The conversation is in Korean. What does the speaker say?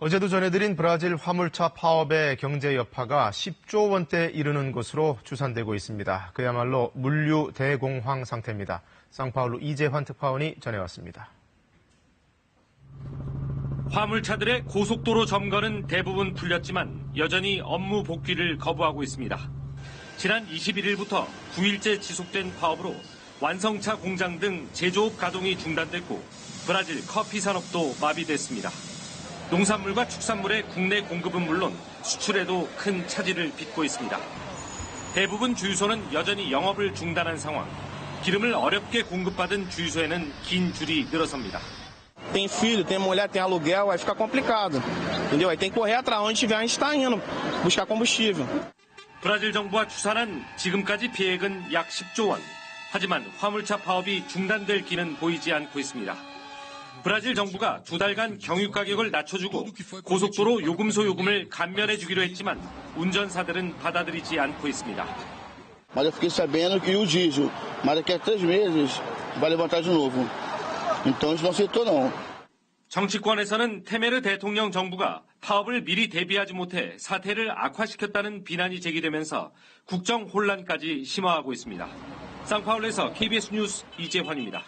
어제도 전해드린 브라질 화물차 파업의 경제 여파가 10조 원대에 이르는 것으로 추산되고 있습니다. 그야말로 물류 대공황 상태입니다. 상파울루 이재환 특파원이 전해왔습니다. 화물차들의 고속도로 점거는 대부분 풀렸지만 여전히 업무 복귀를 거부하고 있습니다. 지난 21일부터 9일째 지속된 파업으로 완성차 공장 등 제조업 가동이 중단됐고 브라질 커피 산업도 마비됐습니다. 농산물과 축산물의 국내 공급은 물론 수출에도 큰 차질을 빚고 있습니다. 대부분 주유소는 여전히 영업을 중단한 상황. 기름을 어렵게 공급받은 주유소에는 긴 줄이 늘어섭니다. Tem filho, tem mulher, tem aluguel, vai ficar complicado. Entendeu? Aí tem que correr atrás. Onde tiver, a gente está indo buscar combustível. 브라질 정부가 추산한 지금까지 피해액은 약 10조 원. 하지만 화물차 파업이 중단될 기는 보이지 않고 있습니다. 브라질 정부가 두 달간 경유 가격을 낮춰주고 고속도로 요금 소 요금을 감면해 주기로 했지만 운전사들은 받아들이지 않고 있습니다. Mas eu fiquei sabendo que o diesel, mas daqui a três meses, vai levantar de novo. Então isso não aceitou não. 정치권에서는 테메르 대통령 정부가 파업을 미리 대비하지 못해 사태를 악화시켰다는 비난이 제기되면서 국정 혼란까지 심화하고 있습니다. 상파울에서 KBS 뉴스 이재환입니다.